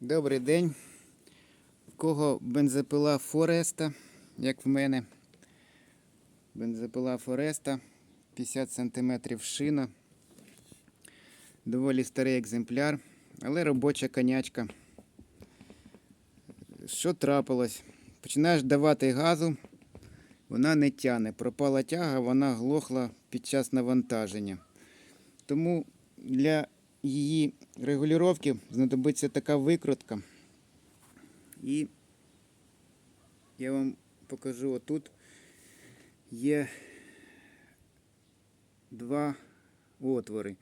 Добрий день. В кого бензопила Фореста, як в мене. Бензопила Фореста, 50 см шина. Доволі старий екземпляр, але робоча конячка. Що трапилось? Починаєш давати газу, вона не тяне. Пропала тяга, вона глохла під час навантаження. Тому для її регулювання знадобиться така викрутка. І я вам покажу отут є два отвори.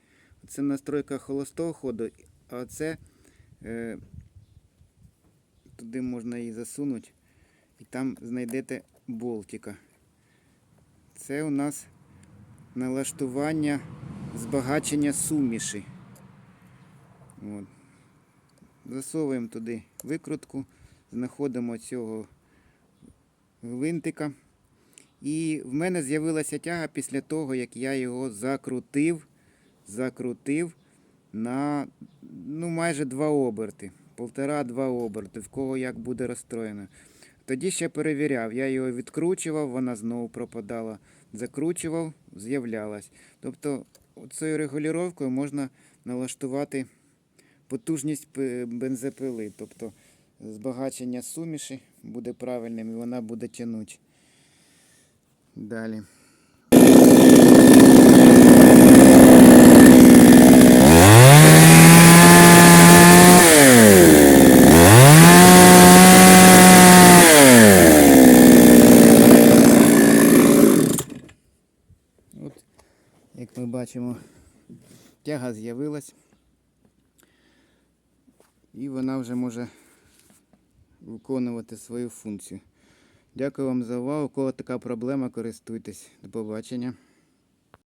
Це настройка холостого ходу, а це е, туди можна її засунути і там знайдете болтика. Це у нас налаштування збагачення суміші. От. Засовуємо туди викрутку, знаходимо цього гвинтика. І в мене з'явилася тяга після того, як я його закрутив, закрутив на ну, майже два оберти. Полтора-два оберти, в кого як буде розстроєно. Тоді ще перевіряв, я його відкручував, вона знову пропадала. Закручував, з'являлась. Тобто цією регулюванням можна налаштувати потужність бензопили. Тобто збагачення суміші буде правильним і вона буде тягнути. Далі. Як ми бачимо, тяга з'явилась. І вона вже може виконувати свою функцію. Дякую вам за увагу. У кого така проблема, користуйтесь. До побачення.